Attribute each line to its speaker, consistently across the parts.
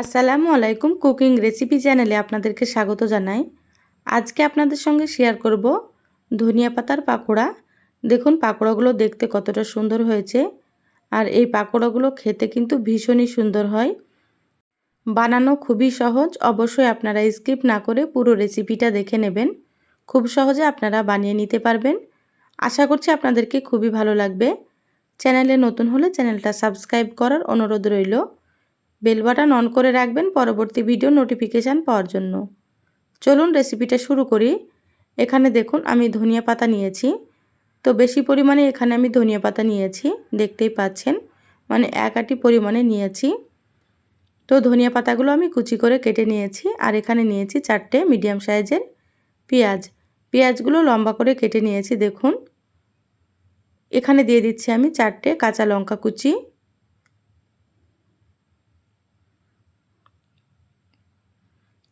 Speaker 1: আসসালামু আলাইকুম cooking recipe চ্যানেলে আপনাদেরকে স্বাগত জানাই। আজকে আপনাদের সঙ্গে শেয়ার করব ধনিয়া পাতার পাকোড়া। দেখুন, পাকোড়াগুলো দেখতে কতটা সুন্দর হয়েছে। আর এই পাকোড়াগুলো খেতে কিন্তু ভীষণই সুন্দর হয়। বানানো খুবই সহজ, অবশ্যই আপনারা স্কিপ না করে পুরো রেসিপিটা দেখে নেবেন। খুব সহজে আপনারা বানিয়ে নিতে পারবেন। আশা করছি আপনাদেরকে খুবই ভালো লাগবে। চ্যানেলে নতুন হলে চ্যানেলটা সাবস্ক্রাইব করার অনুরোধ রইল। বেল বাটন অন করে রাখবেন পরবর্তী ভিডিও নোটিফিকেশান পাওয়ার জন্য। চলুন রেসিপিটা শুরু করি। এখানে দেখুন, আমি ধনিয়া পাতা নিয়েছি। তো বেশি পরিমাণে এখানে আমি ধনিয়া পাতা নিয়েছি, দেখতেই পাচ্ছেন। মানে এক আটি পরিমাণে নিয়েছি। তো ধনিয়া পাতাগুলো আমি কুচি করে কেটে নিয়েছি, আর এখানে নিয়েছি চারটে মিডিয়াম সাইজের পেঁয়াজ। পেঁয়াজগুলো লম্বা করে কেটে নিয়েছি, দেখুন। এখানে দিয়ে দিচ্ছি আমি চারটে কাঁচা লঙ্কা কুচি।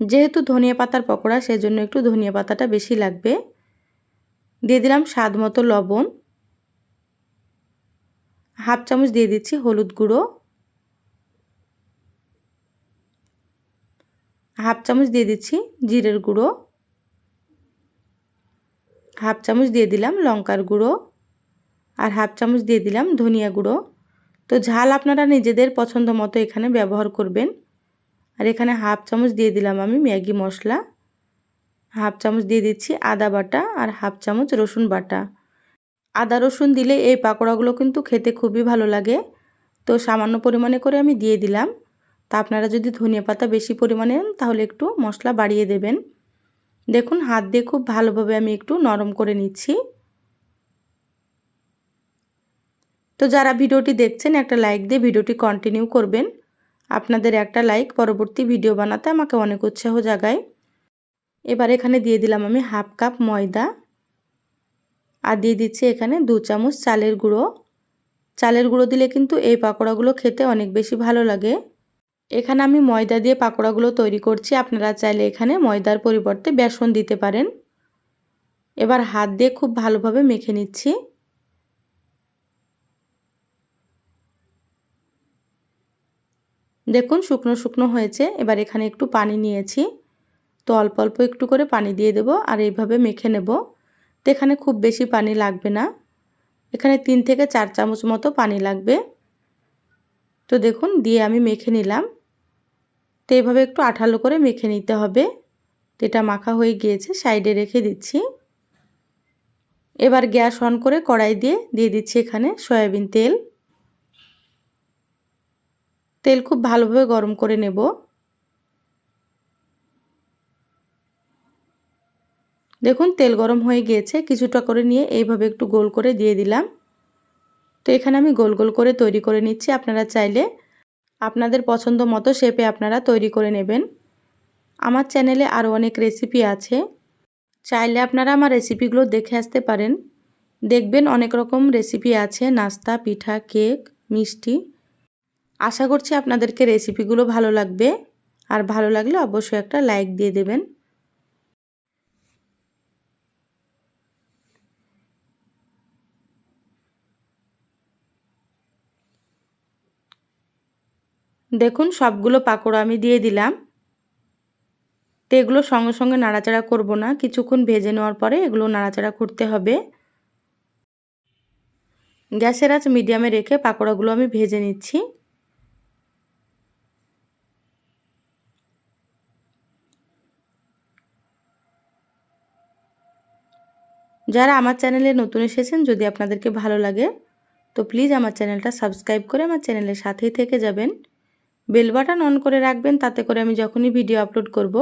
Speaker 1: যেহেতু ধনিয়া পাতার পকোড়া, সেজন্য একটু ধনিয়া পাতাটা বেশি লাগবে। দিয়ে দিলাম স্বাদ মতো লবণ। হাফ চামচ দিয়ে দিচ্ছি হলুদ গুঁড়ো। হাফ চামচ দিয়ে দিচ্ছি জিরের গুঁড়ো। হাফ চামচ দিয়ে দিলাম লঙ্কার গুঁড়ো। আর হাফ চামচ দিয়ে দিলাম ধনিয়া গুঁড়ো। তো ঝাল আপনারা নিজেদের পছন্দ মতো এখানে ব্যবহার করবেন। আর এখানে হাফ চামচ দিয়ে দিলাম আমি ম্যাগি মশলা। হাফ চামচ দিয়ে দিচ্ছি আদা বাটা আর হাফ চামচ রসুন বাটা। আদা রসুন দিলে এই পাকোড়াগুলো কিন্তু খেতে খুবই ভালো লাগে। তো সামান্য পরিমাণে করে আমি দিয়ে দিলাম। তা আপনারা যদি ধনিয়া পাতা বেশি পরিমাণে তাহলে একটু মশলা বাড়িয়ে দেবেন। দেখুন, হাত দিয়ে খুব ভালোভাবে আমি একটু নরম করে নিচ্ছি। তো যারা ভিডিওটি দেখছেন, একটা লাইক দিয়ে ভিডিওটি কন্টিনিউ করবেন। আপনাদের একটা লাইক পরবর্তী ভিডিও বানাতে আমাকে অনেক উৎসাহ জাগায়। এবার এখানে দিয়ে দিলাম আমি হাফ কাপ ময়দা। আর দিয়ে দিচ্ছি এখানে দু চামচ চালের গুঁড়ো। চালের গুঁড়ো দিলে কিন্তু এই পাকোড়াগুলো খেতে অনেক বেশি ভালো লাগে। এখানে আমি ময়দা দিয়ে পাকোড়াগুলো তৈরি করছি। আপনারা চাইলে এখানে ময়দার পরিবর্তে বেসন দিতে পারেন। এবার হাত দিয়ে খুব ভালোভাবে মেখে নিচ্ছি। দেখুন শুকনো শুকনো হয়েছে, এবার এখানে একটু পানি নিয়েছি। তো অল্প অল্প একটু করে পানি দিয়ে দেব আর এইভাবে মেখে নেব। তো এখানে খুব বেশি পানি লাগবে না। এখানে তিন থেকে চার চামচ মতো পানি লাগবে। তো দেখুন, দিয়ে আমি মেখে নিলাম। তো এইভাবে একটু আঠালো করে মেখে নিতে হবে। তো এটা মাখা হয়ে গিয়েছে, সাইডে রেখে দিচ্ছি। এবার গ্যাস অন করে কড়াই দিয়ে দিয়ে দিচ্ছি এখানে সয়াবিন তেল। তেল খুব ভালোভাবে গরম করে নেব। দেখুন, তেল গরম হয়ে গিয়েছে, কিছুটা করে নিয়ে এইভাবে একটু গোল করে দিয়ে দিলাম। তো এখানে আমি গোল গোল করে তৈরি করে নিচ্ছি, আপনারা চাইলে আপনাদের পছন্দ মতো শেপে আপনারা তৈরি করে নেবেন। আমার চ্যানেলে আরও অনেক রেসিপি আছে, চাইলে আপনারা আমার রেসিপিগুলো দেখে আসতে পারেন। দেখবেন অনেক রকম রেসিপি আছে, নাস্তা, পিঠা, কেক, মিষ্টি। আশা করছি আপনাদেরকে রেসিপিগুলো ভালো লাগবে। আর ভালো লাগলে অবশ্যই একটা লাইক দিয়ে দেবেন। দেখুন, সবগুলো পাকোড়া আমি দিয়ে দিলাম। তো এগুলো সঙ্গে সঙ্গে নাড়াচাড়া করব না। কিছুক্ষণ ভেজে নেওয়ার পরে এগুলো নাড়াচাড়া করতে হবে। গ্যাসের আঁচ মিডিয়ামে রেখে পাকোড়াগুলো আমি ভেজে নিচ্ছি। যারা আমার চ্যানেলে নতুন এসেছেন, যদি আপনাদেরকে ভালো লাগে, তো প্লিজ আমার চ্যানেলটা সাবস্ক্রাইব করে আমার চ্যানেলের সাথেই থেকে যাবেন। বেল বাটন অন করে রাখবেন, তাতে করে আমি যখনই ভিডিও আপলোড করব,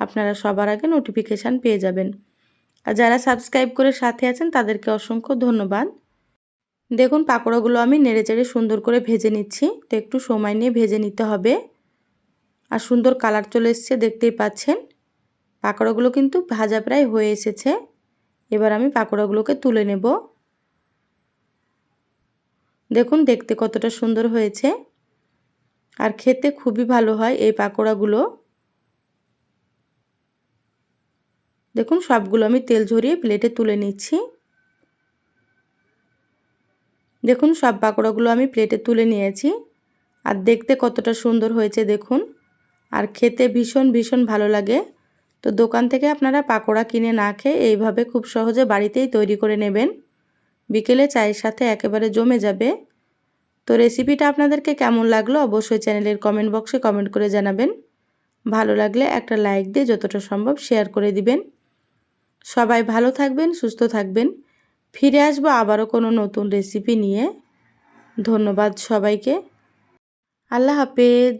Speaker 1: আপনারা সবার আগে নোটিফিকেশান পেয়ে যাবেন। আর যারা সাবস্ক্রাইব করে সাথে আছেন, তাদেরকে অসংখ্য ধন্যবাদ। দেখুন পাকোড়াগুলো আমি নেড়ে চেড়ে সুন্দর করে ভেজে নিচ্ছি। তো একটু সময় নিয়ে ভেজে নিতে হবে। আর সুন্দর কালার চলে এসছে, দেখতেই পাচ্ছেন। পাকোড়াগুলো কিন্তু ভাজা প্রায় হয়ে এসেছে। এবার আমি পাকোড়াগুলোকে তুলে নেব। দেখুন, দেখতে কতটা সুন্দর হয়েছে। আর খেতে খুবই ভালো হয় এই পাকোড়াগুলো। দেখুন, সবগুলো আমি তেল ঝরিয়ে প্লেটে তুলে নিচ্ছি। দেখুন, সব পাকোড়াগুলো আমি প্লেটে তুলে নিয়েছি। আর দেখতে কতটা সুন্দর হয়েছে, দেখুন। আর খেতে ভীষণ ভীষণ ভালো লাগে। তো দোকান থেকে আপনারা পাকোড়া কিনে না খেয়ে এইভাবে খুব সহজে বাড়িতেই তৈরি করে নেবেন। বিকেলে চায়ের সাথে একেবারে জমে যাবে। তো রেসিপিটা আপনাদেরকে কেমন লাগল অবশ্যই চ্যানেলের কমেন্ট বক্সে কমেন্ট করে জানাবেন। ভালো লাগলে একটা লাইক দিয়ে যতটা সম্ভব শেয়ার করে দিবেন। সবাই ভালো থাকবেন, সুস্থ থাকবেন। ফিরে আসব আবারও কোনো নতুন রেসিপি নিয়ে। ধন্যবাদ সবাইকে। আল্লাহ হাফেজ।